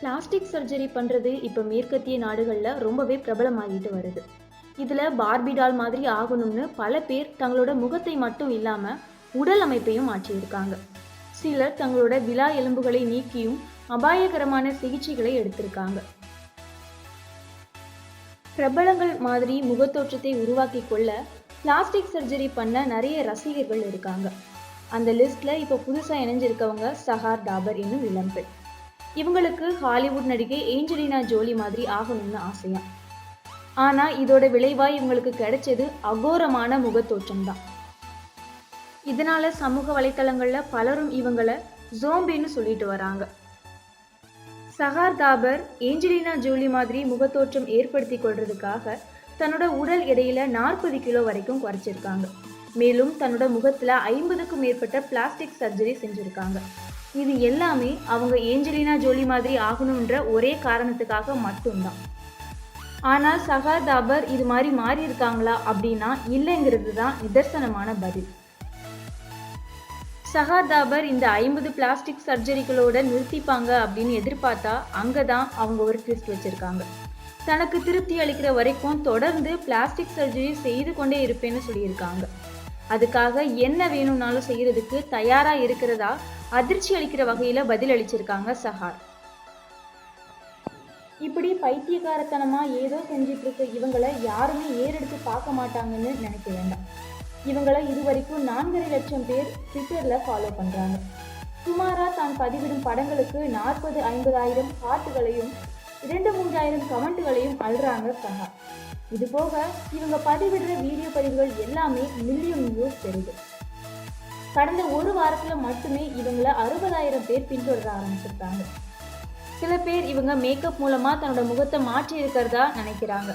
Plastic surgery பண்ணுறது இப்போ மேற்கத்திய நாடுகளில் ரொம்பவே பிரபலமாகிட்டு வருது. இதில் பார்பிடால் மாதிரி ஆகணும்னு பல பேர் தங்களோட முகத்தை மட்டும் இல்லாமல் உடல் அமைப்பையும் மாற்றியிருக்காங்க. சிலர் தங்களோட விழா எலும்புகளை நீக்கியும் அபாயகரமான சிகிச்சைகளை எடுத்திருக்காங்க. பிரபலங்கள் மாதிரி முகத்தோற்றத்தை உருவாக்கி கொள்ள பிளாஸ்டிக் சர்ஜரி பண்ண நிறைய ரசிகர்கள் இருக்காங்க. அந்த லிஸ்ட்ல இப்போ புதுசாக இணைஞ்சிருக்கவங்க சஹார் டாபர் என்னும் இளம்பெண் இவங்களுக்கு ஹாலிவுட் நடிகை ஏஞ்சலினா ஜோலி மாதிரி ஆகணும்னு ஆசையா? ஆனா இதோட விளைவாய் இவங்களுக்கு கிடைச்சது அகோரமான முகத்தோற்றம் தான். இதனால சமூக வலைத்தளங்கள்ல பலரும் இவங்களை ஜோம்பின்னு சொல்லிட்டு வராங்க. சஹார் தாபர் ஏஞ்சலினா ஜோலி மாதிரி முகத்தோற்றம் ஏற்படுத்தி கொள்றதுக்காக தன்னோட உடல் எடையில நாற்பது கிலோ வரைக்கும் குறைச்சிருக்காங்க. மேலும் தன்னோட முகத்துல ஐம்பதுக்கும் மேற்பட்ட பிளாஸ்டிக் சர்ஜரி செஞ்சிருக்காங்க. இது எல்லாமே அவங்க ஏஞ்சலினா ஜோலி மாதிரி ஆகணுன்ற ஒரே காரணத்துக்காக மட்டும்தான். ஆனால் சகா தாபர் இது மாதிரி மாறி இருக்காங்களா அப்படின்னா இல்லைங்கிறது தான் நிதர்சனமான பதில். சகா தாபர் இந்த ஐம்பது பிளாஸ்டிக் சர்ஜரிகளோட நிறுத்திப்பாங்க அப்படின்னு எதிர்பார்த்தா அங்கே தான் அவங்க ஒரு ட்விஸ்ட் வச்சுருக்காங்க. தனக்கு திருப்தி அளிக்கிற வரைக்கும் தொடர்ந்து பிளாஸ்டிக் சர்ஜரி செய்து கொண்டே இருப்பேன்னு சொல்லியிருக்காங்க. அதுக்காக என்ன வேணும்னாலும் செய்யறதுக்கு தயாராக இருக்கிறதா அதிர்ச்சி அளிக்கிற வகையில் பதில் அளிச்சிருக்காங்க சஹார். இப்படி பைத்தியக்காரத்தனமா ஏதோ செஞ்சிட்டு இருக்க இவங்களை யாருமே ஏறெடுத்து பார்க்க மாட்டாங்கன்னு நினைக்க வேண்டாம். இவங்களை இது வரைக்கும் நான்கரை லட்சம் பேர் ட்விட்டரில் ஃபாலோ பண்ணுறாங்க சுமாராக தான் பதிவிடும் படங்களுக்கு நாற்பது ஐம்பதாயிரம் பாட்டுகளையும் ரெண்டு மூன்றாயிரம் கமெண்ட்டுகளையும் அழுறாங்க சஹா இது போக இவங்க பதிவிடுற வீடியோ பதிவுகள் எல்லாமே மில்லியன் வியூஸ் பெறுது. கடந்த ஒரு வாரத்தில் மட்டுமே இவங்கள அறுபதாயிரம் பேர் பின்தொடர ஆரம்பிச்சிருக்காங்க. சில பேர் இவங்க மேக்கப் மூலமா தன்னோட முகத்தை மாற்றி இருக்கிறதா நினைக்கிறாங்க.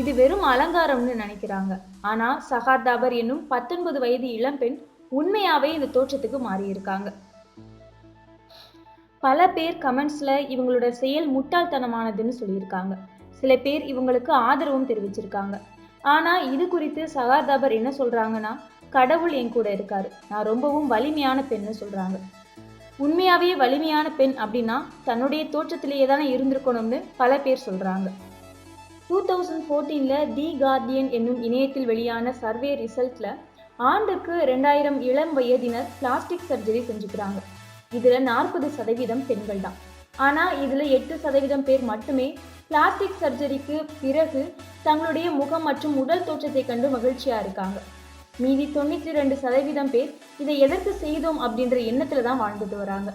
இது வெறும் அலங்காரம்னு நினைக்கிறாங்க. ஆனா சஹார் தாபர் என்னும் பத்தொன்பது வயது இளம்பெண் உண்மையாவே இந்த தோற்றத்துக்கு மாறியிருக்காங்க. பல பேர் கமெண்ட்ஸில் இவங்களோட செயல் முட்டாள்தனமானதுன்னு சொல்லியிருக்காங்க. சில பேர் இவங்களுக்கு ஆதரவும் தெரிவிச்சிருக்காங்க. ஆனால் இது குறித்து சகாதாபர் என்ன சொல்கிறாங்கன்னா கடவுள் என் கூட இருக்காரு. நான் ரொம்பவும் வலிமையான பெண்ணு சொல்கிறாங்க உண்மையாகவே வலிமையான பெண் அப்படின்னா தன்னுடைய தோற்றத்திலேயே தானே இருந்திருக்கணும்னு பல பேர் சொல்கிறாங்க டூ தௌசண்ட் ஃபோர்டீனில் தி கார்டியன் என்னும் இணையத்தில் வெளியான சர்வே ரிசல்ட்டில் ஆண்டுக்கு ரெண்டாயிரம் இளம் வயதினர் பிளாஸ்டிக் சர்ஜரி செஞ்சுக்கிறாங்க. இதுல நாற்பது சதவீதம் பெண்கள் தான். ஆனா இதுல எட்டு சதவீதம் பேர் மட்டுமே பிளாஸ்டிக் சர்ஜரிக்கு பிறகு தங்களுடைய முகம் மற்றும் உடல் தோற்றத்தை கண்டு மகிழ்ச்சியா இருக்காங்க. மீதி தொண்ணூற்றி ரெண்டு சதவீதம் பேர் இதை எதற்கு செய்தோம் அப்படின்ற எண்ணத்துல தான் வாழ்ந்துட்டு வராங்க.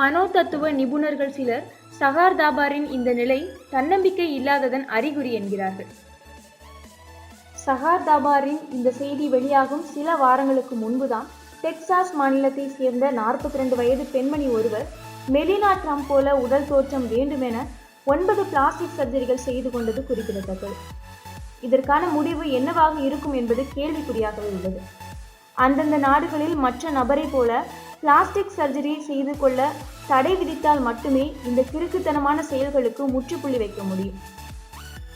மனோ தத்துவ நிபுணர்கள் சிலர் சகார் தாபாரின் இந்த நிலை தன்னம்பிக்கை இல்லாததன் அறிகுறி என்கிறார்கள். சகார் தாபாரின் இந்த செய்தி வெளியாகும் சில வாரங்களுக்கு முன்புதான் டெக்சாஸ் மாநிலத்தை சேர்ந்த நாற்பத்தி ரெண்டு வயது பெண்மணி ஒருவர் மெலினா ட்ரம்ப் போல உடல் தோற்றம் வேண்டுமென ஒன்பது பிளாஸ்டிக் சர்ஜரிகள் செய்து கொண்டது குறிப்பிடத்தக்கது. இதற்கான முடிவு என்னவாக இருக்கும் என்பது கேள்விக்குறியாகவே உள்ளது. அந்தந்த நாடுகளில் மற்ற நபரை போல பிளாஸ்டிக் சர்ஜரி செய்து கொள்ள தடை விதித்தால் மட்டுமே இந்த கிறுக்குத்தனமான செயல்களுக்கு முற்றுப்புள்ளி வைக்க முடியும்.